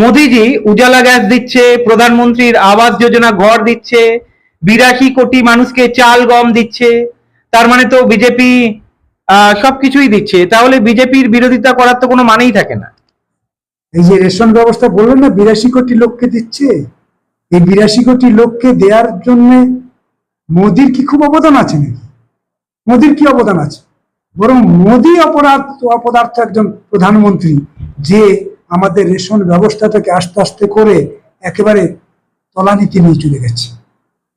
মোদিজি উজালা gas দিচ্ছে, প্রধানমন্ত্রীর আবাস যোজনা ঘর দিচ্ছে, বিরাশি কোটি মানুষকে চাল গম দিচ্ছে, তার মানে তো বিজেপি সবকিছুই দিচ্ছে। তাহলে বিজেপির বিরোধিতা করার তো কোনো মানেই থাকে না। এই যে রেশন ব্যবস্থা বললেন না, বিরাশি কোটি লোককে দিচ্ছে? এই বিরাশি কোটি লোককে দেওয়ার জন্য মোদির কি খুব অবদান আছে নাকি? মোদির কি অবদান আছে? বরং মোদি অপরাধ, অপদার্থ একজন প্রধানমন্ত্রী যে আমাদের রেশন ব্যবস্থাটাকে আস্তে আস্তে করে একেবারে তলানিতে নিয়ে চলে গেছে।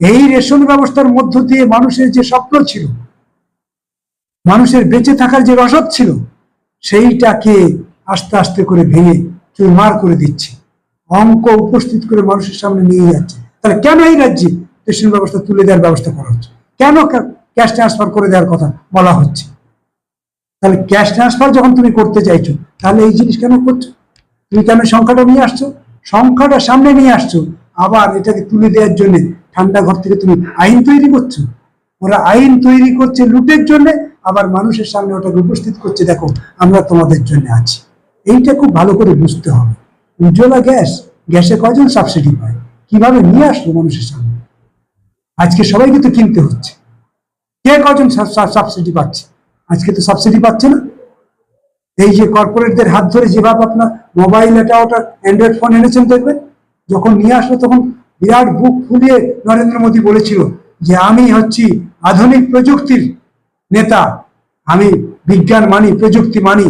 এই রেশন ব্যবস্থার মধ্য দিয়ে মানুষের যে স্বপ্ন ছিল, মানুষের বেঁচে থাকার যে রসদ ছিল, সেইটাকে আস্তে আস্তে করে ভেঙে চুরমার করে দিচ্ছে। অঙ্ক উপস্থিত করে মানুষের সামনে নিয়ে যাচ্ছে। তাহলে কেন এই রাজ্যে রেশন ব্যবস্থা তুলে দেওয়ার ব্যবস্থা করা হচ্ছে? কেন ক্যাশ ট্রান্সফার করে দেওয়ার কথা বলা হচ্ছে? তাহলে ক্যাশ ট্রান্সফার যখন তুমি করতে চাইছো, তাহলে এই জিনিস কেন করছ? তুমি কেন সংখ্যাটা নিয়ে আসছো? সংখ্যাটা সামনে নিয়ে আসছো। আবার এটাকে তুলে দেওয়ার জন্য ঠান্ডা ঘর থেকে তুমি আইন তৈরি করছ। ওরা আইন তৈরি করছে লুটের জন্য, আবার মানুষের সামনে ওটাকে উপস্থিত করছে। দেখো, আমরা তোমাদের জন্য আছি। এইটা খুব ভালো করে বুঝতে হবে। উজ্জ্বলা গ্যাস, গ্যাসে কয়জন সাবসিডি পায়? কীভাবে নিয়ে আসলো মানুষের সামনে? আজকে সবাইকে তো কিনতে হচ্ছে। কে কজন সাবসিডি পাচ্ছে? আজকে তো সাবসিডি পাচ্ছে না। এই যে কর্পোরেটদের হাত ধরে যেভাবে আপনার মোবাইল এটা ওটা অ্যান্ড্রয়েড ফোন এনেছেন দেখবেন যখন নিয়ে আসলো তখন বিরাট বুক ফুলিয়ে নরেন্দ্র মোদী বলেছিল যে আমি হচ্ছি আধুনিক প্রযুক্তির নেতা। আমি বিজ্ঞান মানি, প্রযুক্তি মানি।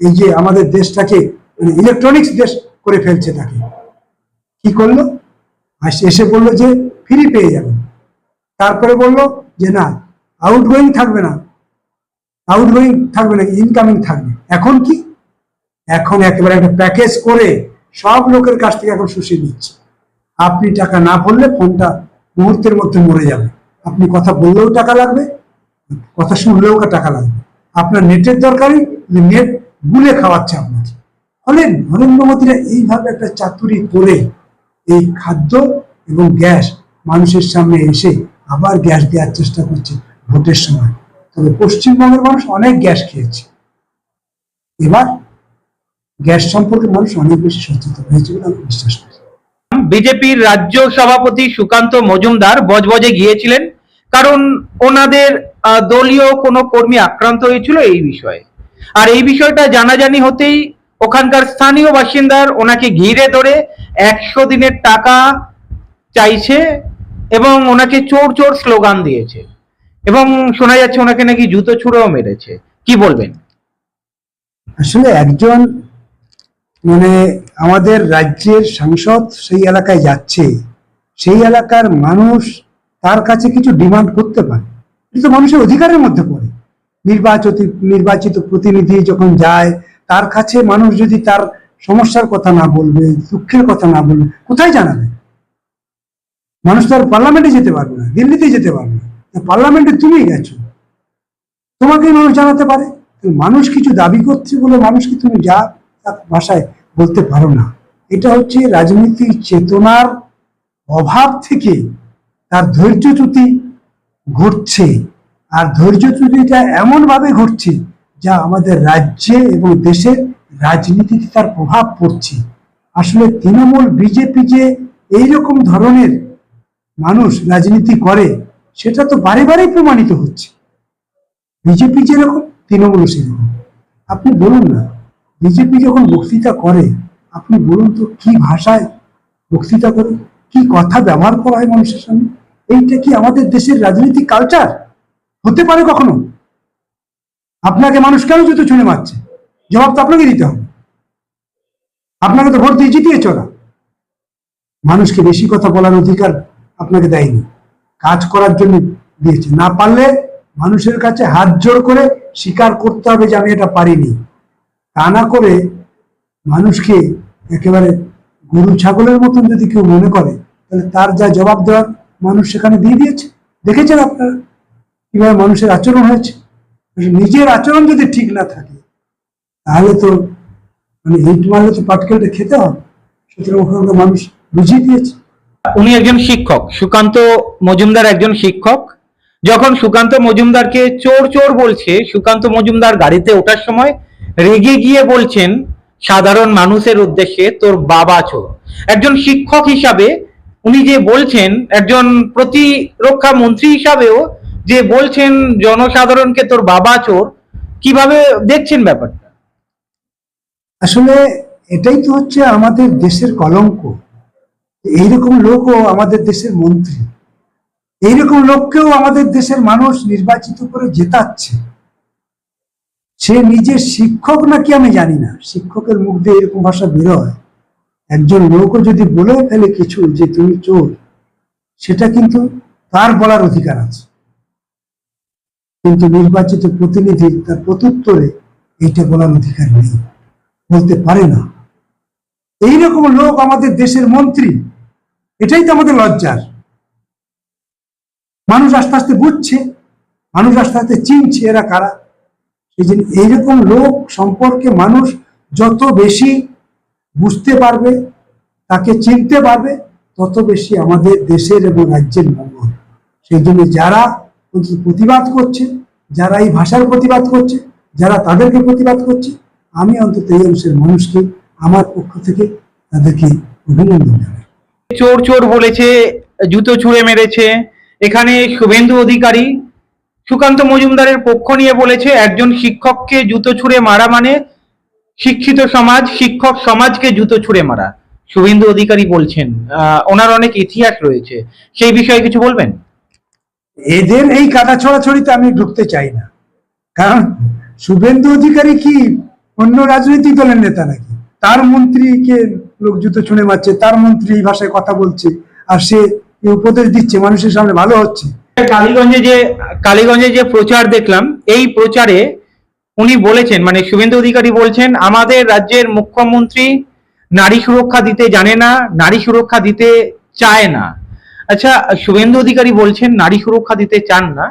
এই যে আমাদের দেশটাকে মানে ইলেকট্রনিক্স দেশ করে ফেলছে তাকে। কি করল? আর এসে বলল যে ফ্রি পেয়ে যাবে। তারপরে বলল যে না আউটগোয়িং থাকবে না। আউটগোয়িং থাকবে না ইনকামিং থাকবে? এখন কি? এখন একেবারে একটা প্যাকেজ করে সব লোকের কাছ থেকে এখন শুষিয়ে নিচ্ছে। আপনি টাকা না ভরলে ফোনটা মুহূর্তের মধ্যে মরে যাবে। আপনি কথা বললেও টাকা লাগবে, কথা শুনলেও টাকা লাগবে। আপনার নেটের দরকারই নেট গুলে খাওয়াচ্ছে আপনাকে। ফলে নরেন্দ্র মোদীরা এইভাবে একটা চাতুরি করে এই খাদ্য এবং গ্যাস মানুষের সামনে এসে আবার গ্যাস দেওয়ার চেষ্টা করছে ভোটের সময়। তবে পশ্চিমবঙ্গের মানুষ অনেক গ্যাস খেয়েছে। এবার গ্যাস সম্পর্কে মানুষ অনেক বেশি সচেতন হয়েছে বলে আমি বিশ্বাস করি। বিজেপির রাজ্য সভাপতি সুকান্ত মজুমদার বজবজে গিয়েছিলেন কারণ ওনাদের দলীয় কোনো কর্মী আক্রান্ত হয়েছিল এই বিষয়ে। আর এই বিষয়টা জানাজানি হতেই ওখানকার স্থানীয় বাসিন্দার ওনাকে ঘিরে ধরে একশো দিনের টাকা চাইছে এবং ওনাকে চোর চোর স্লোগান দিয়েছে। এবং শোনা যাচ্ছে ওনাকে নাকি জুতো ছুঁড়েও মেরেছে। কি বলবেন? আসলে একজন মানে আমাদের রাজ্যের সাংসদ সেই এলাকায় যাচ্ছে, সেই এলাকার মানুষ তার কাছে কিছু ডিমান্ড করতে পারে। এটা তো মানুষের অধিকারের মধ্যে পড়ে। নির্বাচিত নির্বাচিত প্রতিনিধি যখন যায়, তার কাছে মানুষ যদি তার সমস্যার কথা না বলবে, দুঃখের কথা না বলবে, কোথায় জানাবে? মানুষ তো আর পার্লামেন্টে যেতে পারবে না দিল্লিতে যেতে পারবে না। পার্লামেন্টে তুমি গেছো। তোমাকে মানুষ জানাতে পারে মানুষ কিছু দাবি করছে বলে মানুষকে তুমি যা ভাষায় বলতে পারো না? এটা হচ্ছে রাজনীতির চেতনার অভাব থেকে তার ধৈর্যচ্যুতি ঘটছে। আর ধৈর্যচ্যুতিটা এমন ভাবে ঘটছে যা আমাদের রাজ্যে এবং দেশের রাজনীতিতে তার প্রভাব পড়ছে। আসলে তৃণমূল, বিজেপি যে এইরকম ধরনের মানুষ রাজনীতি করে সেটা তো বারে বারেই প্রমাণিত হচ্ছে। বিজেপি যেরকম তৃণমূল সেরকম। আপনি বলুন না, বিজেপি যখন বক্তৃতা করে, আপনি বলুন তো কি ভাষায় বক্তৃতা করে, কি কথা ব্যবহার করা হয় মানুষের সামনে? এইটা কি আমাদের দেশের রাজনৈতিক কালচার হতে পারে কখনো? আপনাকে মানুষ কেন জুতো ছুঁড়ে মারছে? জবাব তো আপনাকে দিতে হবে। আপনাকে তো ভোট দিয়ে জিতিয়ে চলা মানুষকে বেশি কথা বলার অধিকার আপনাকে দেয়নি। কাজ করার জন্য দিয়েছে। না পারলে মানুষের কাছে হাত জোড় করে স্বীকার করতে হবে যে আমি এটা পারিনি। তা না করে মানুষকে একেবারে গরু ছাগলের মতন যদি কেউ মনে করে, তাহলে তার যা জবাব দেওয়ার মানুষ সেখানে দিয়ে দিয়েছে। দেখেছেন আপনারা কীভাবে মানুষের আচরণ হয়েছে? নিজের আচরণ যদি ঠিক না থাকে, তাহলে তো মানে ইট মারলে তো পাটকেলটা খেতে হবে। সুতরাং ওখানকার মানুষ বুঝিয়ে দিয়েছে। উনি একজন শিক্ষক, সুকান্ত মজুমদার একজন শিক্ষক। যখন সুকান্ত মজুমদারকে চোর চোর বলছে, সুকান্ত মজুমদার গাড়িতে ওঠার সময় রেগে গিয়ে বলছেন, সাধারণ মানুষের উদ্দেশ্যে তোর বাবা চোর। একজন শিক্ষক হিসাবে উনি যে বলছেন, একজন প্রতিরক্ষা মন্ত্রী হিসাবেও যে বলছেন, জনসাধারণকে তোর বাবা চোর, কীভাবে দেখছেন ব্যাপারটা? আসলে এটাই তো হচ্ছে আমাদের দেশের কলঙ্ক। এইরকম লোকও আমাদের দেশের মন্ত্রী। এইরকম লোককেও আমাদের দেশের মানুষ নির্বাচিত করে জেতাচ্ছে। সে নিজের শিক্ষক নাকি আমি জানি না। শিক্ষকের মুখ দিয়ে এরকম ভাষা বেরোয়। একজন লোকও যদি বলে ফেলে কিছু যে তুমি চোর, সেটা কিন্তু তার বলার অধিকার আছে। কিন্তু নির্বাচিত প্রতিনিধি তার প্রত্যুত্তরে এটা বলার অধিকার নেই। বলতে পারে না। এইরকম লোক আমাদের দেশের মন্ত্রী। এটাই তো আমাদের লজ্জার। মানুষ আস্তে আস্তে বুঝছে, মানুষ আস্তে আস্তে চিনছে এরা কারা। সেই জন্য এইরকম লোক সম্পর্কে মানুষ যত বেশি বুঝতে পারবে, তাকে চিনতে পারবে, তত বেশি আমাদের দেশের এবং রাজ্যের মঙ্গল সেই জন্য যারা প্রতিবাদ করছে, যারা এই ভাষার প্রতিবাদ করছে, যারা তাদেরকে প্রতিবাদ করছে, আমি অন্তত এই অংশের মানুষকে, আমার পক্ষ থেকে তাদেরকে অভিনন্দন জানাই। চোর চোর বলেছে, জুতো ছুঁড়ে মেরেছে। এখানে শুভেন্দু অধিকারী, সুকান্ত মজুমদারের পক্ষ নিয়ে বলেছে, একজন শিক্ষককে জুতো ছুঁড়ে মারা মানে শিক্ষিত সমাজ, শিক্ষক সমাজকে জুতো ছুঁড়ে মারা। শুভেন্দু অধিকারী বলছেন ওনার অনেক ইতিহাস রয়েছে। সেই বিষয়ে কিছু বলবেন? এদের এই কাদা ছড়াছড়িতে আমি ঢুকতে চাই না। কারণ শুভেন্দু অধিকারী কি অন্য রাজনৈতিক দলের নেতা নাকি? তার মন্ত্রীকে লোক জুতো ছুঁড়ে মারছে, তার মন্ত্রী এই ভাষায় কথা বলছে, আর সে উপদেশ দিচ্ছে, মানুষের সামনে ভালো হচ্ছে। কালীগঞ্জে যে কালীগঞ্জে যে প্রচার দেখলাম, এই প্রচারে উনি বলেছেন মানে শুভেন্দু অধিকারী বলছেন, আমাদের রাজ্যের মুখ্যমন্ত্রী নারী সুরক্ষা দিতে জানে না, নারী সুরক্ষা দিতে চায় না। আচ্ছা শুভেন্দু অধিকারী বলছেন, নারী সুরক্ষা দিতে চান না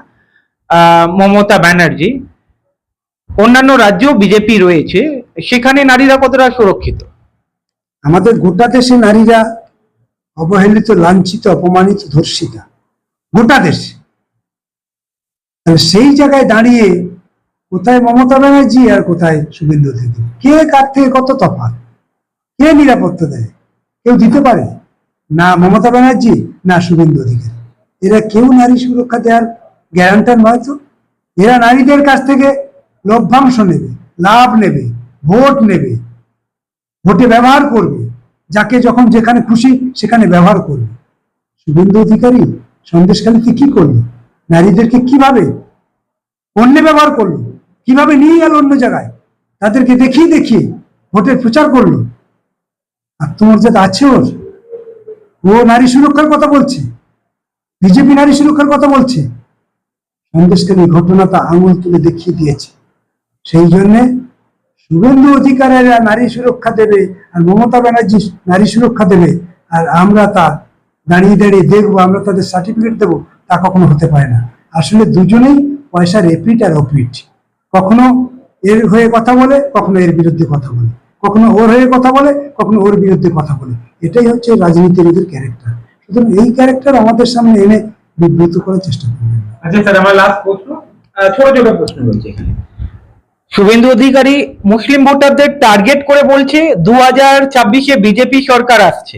মমতা ব্যানার্জি। অন্যান্য রাজ্যেও বিজেপি রয়েছে, সেখানে নারীরা কতটা সুরক্ষিত? আমাদের গোটা দেশে নারীরা অবহেলিত, লাঞ্ছিত, অপমানিত, ধর্ষিতা। গোটা দেশে সেই জায়গায় দাঁড়িয়ে কোথায় মমতা ব্যানার্জি আর কোথায় শুভেন্দু অধিকারী? কে কার থেকে কত তফাৎ? কে নিরাপত্তা দেয়? কেউ দিতে পারে? না মমতা ব্যানার্জি, না শুভেন্দু অধিকারী। এরা কেউ নারী সুরক্ষা দেওয়ার গ্যারান্টার নয় তো? এরা নারীদের কাছ থেকে লভ্যাংশ নেবে, লাভ নেবে, ভোট নেবে। ভোটে ব্যবহার করবে। যাকে যখন যেখানে খুশি সেখানে ব্যবহার করবে। শুভেন্দু অধিকারী সন্দেশখালীতে কি করল নারীদেরকে কীভাবে অন্য ব্যবহার করল কীভাবে নিয়ে গেল অন্য জায়গায়? তাদেরকে দেখিয়ে দেখিয়ে ভোটের প্রচার করল আত্মমর্যাদা আছে ওর, ও নারী সুরক্ষার কথা বলছে। বিজেপি নারী সুরক্ষার কথা বলছে। সন্দেশখালী ঘটনাটা আঙুল তুলে দেখিয়ে দিয়েছে। সেই জন্যে শুভেন্দু অধিকারীরা নারী সুরক্ষা দেবে আর মমতা ব্যানার্জি নারী সুরক্ষা দেবে, আর আমরা তা দাঁড়িয়ে দাঁড়িয়ে দেখব, আমরা তাদের সার্টিফিকেট দেবো, তা কখনো হতে পারে না। আসলে দুজনেই পয়সার এপিট আর অপিট কখনো এর হয়ে কথা বলে, কখনো এর বিরুদ্ধে কথা বলে। কখনো ওর হয়ে কথা বলে, কখনো ওর বিরুদ্ধে কথা বলে। এটাই হচ্ছে রাজনীতির এদের ক্যারেক্টার সুতরাং এই ক্যারেক্টার আমাদের সামনে এনে বিব্রত করার চেষ্টা করবেন। আচ্ছা স্যার, আমার লাস্ট প্রশ্ন। ছোট ছোট প্রশ্ন রয়েছে এখানে। শুভেন্দু অধিকারী, মুসলিম ভোটারদের টার্গেট করে বলছে দু হাজার ছাব্বিশে বিজেপি সরকার আসছে।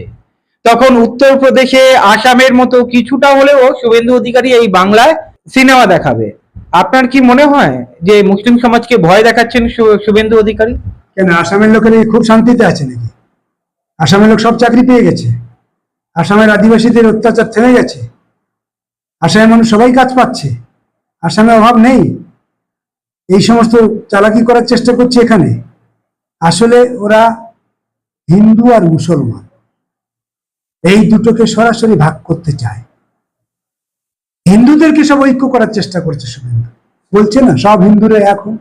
তখন উত্তরপ্রদেশে, আসামের মতো কিছুটা হলেও শুভেন্দু অধিকারী এই বাংলায় সিনেমা দেখাবে। আপনার কি মনে হয় যে মুসলিম সমাজকে ভয় দেখাচ্ছেন শুভেন্দু অধিকারী? কেন? আসামের লোকেরা খুব শান্তিতে আছে নাকি? আসামের লোক সব চাকরি পেয়ে গেছে। আসামের আদিবাসীদের অত্যাচার থেমে গেছে। আসামের মানুষ সবাই কাজ পাচ্ছে। আসামে অভাব নেই। এই সমস্ত চালাকি করার চেষ্টা করছে এখানে। আসলে ওরা হিন্দু আর মুসলমান। এই দুটোকে সরাসরি ভাগ করতে চায়। হিন্দুদেরকে সব ঐক্য করার চেষ্টা করছে শুভেন্দু। বলছে না, সব হিন্দুরা এক হোক।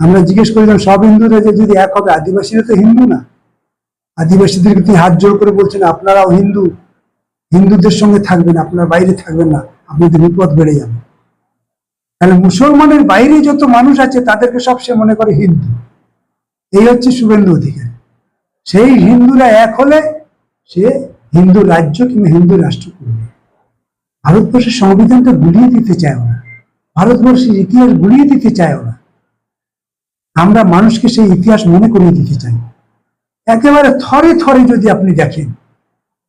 আমরা জিজ্ঞেস করেছিলাম, সব হিন্দুরা যে যদি এক হবে, আদিবাসীরা তো হিন্দু না। আদিবাসীদেরকে তিনি হাত জোর করে বলছেন আপনারাও হিন্দু। হিন্দুদের সঙ্গে থাকবেন, আপনার বাইরে থাকবেন না, আপনাদের বিপদ বেড়ে যাবে। তাহলে মুসলমানের বাইরে যত মানুষ আছে, তাদেরকে সব সে মনে করে হিন্দু। এই হচ্ছে শুভেন্দু অধিকার। সেই হিন্দুরা এক হলে সে হিন্দু রাজ্য কিংবা হিন্দু রাষ্ট্র করবে। ভারতবর্ষের সংবিধানটা গুলিয়ে দিতে চায় ওরা ভারতবর্ষের ইতিহাস গুলিয়ে দিতে চায় ওরা আমরা মানুষকে সেই ইতিহাস মনে করিয়ে দিতে চাই। একেবারে থরে থরে যদি আপনি দেখেন,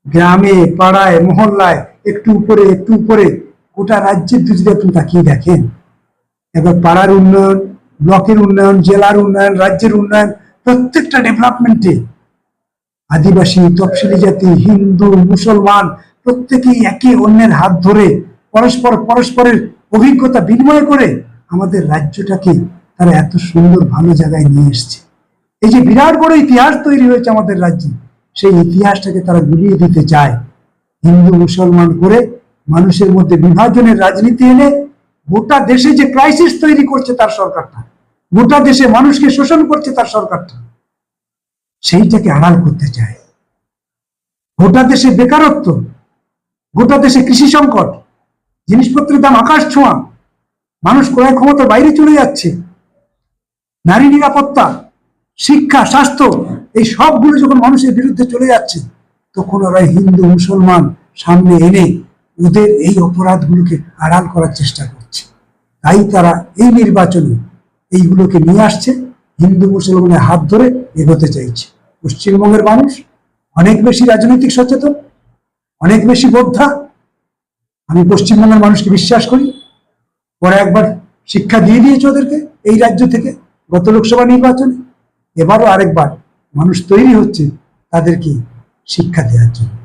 গ্রামে, পাড়ায়, মহল্লায়, একটু উপরে একটু উপরে, গোটা রাজ্যের যদি আপনি তাকিয়ে দেখেন এবার পাড়ার উন্নয়ন, ব্লকের উন্নয়ন, জেলার উন্নয়ন, রাজ্যের উন্নয়ন, প্রত্যেকটা ডেভেলপমেন্টে আদিবাসী, তফসিলি জাতি, হিন্দু, মুসলমান, প্রত্যেকেই একে অন্যের হাত ধরে পরস্পর, পরস্পরের অভিজ্ঞতা বিনিময় করে আমাদের রাজ্যটাকে তারা এত সুন্দর, ভালো জায়গায় নিয়ে এসছে। এই যে বিরাট বড় ইতিহাস তৈরি হয়েছে আমাদের রাজ্যে, সেই ইতিহাসটাকে তারা গুলিয়ে দিতে চায়। হিন্দু, মুসলমান করে মানুষের মধ্যে বিভাজনের রাজনীতি এনে গোটা দেশে যে ক্রাইসিস তৈরি করছে তার সরকারটা, গোটা দেশে মানুষকে শোষণ করছে তার সরকারটা, সেইটাকে আড়াল করতে চায়। গোটা দেশে বেকারত্ব, গোটা দেশে কৃষি সংকট, জিনিসপত্রের দাম আকাশ ছোঁয়া, মানুষ ক্রয় ক্ষমতার বাইরে চলে যাচ্ছে, নারী নিরাপত্তা, শিক্ষা, স্বাস্থ্য, এই সবগুলো যখন মানুষের বিরুদ্ধে চলে যাচ্ছে, তখন ওরা হিন্দু, মুসলমান সামনে এনে ওদের এই অপরাধগুলোকে আড়াল করার চেষ্টা করছে। তাই তারা এই নির্বাচনে এইগুলোকে নিয়ে আসছে। হিন্দু মুসলমানের হাত ধরে এগোতে চাইছে। পশ্চিমবঙ্গের মানুষ অনেক বেশি রাজনৈতিক সচেতন, অনেক বেশি বোদ্ধা। আমি পশ্চিমবঙ্গের মানুষকে বিশ্বাস করি। পরে একবার শিক্ষা দিয়ে দিয়েছে ওদেরকে এই রাজ্য থেকে গত লোকসভা নির্বাচনে। এবারও আরেকবার মানুষ তৈরি হচ্ছে তাদেরকে শিক্ষা দেওয়ার জন্য।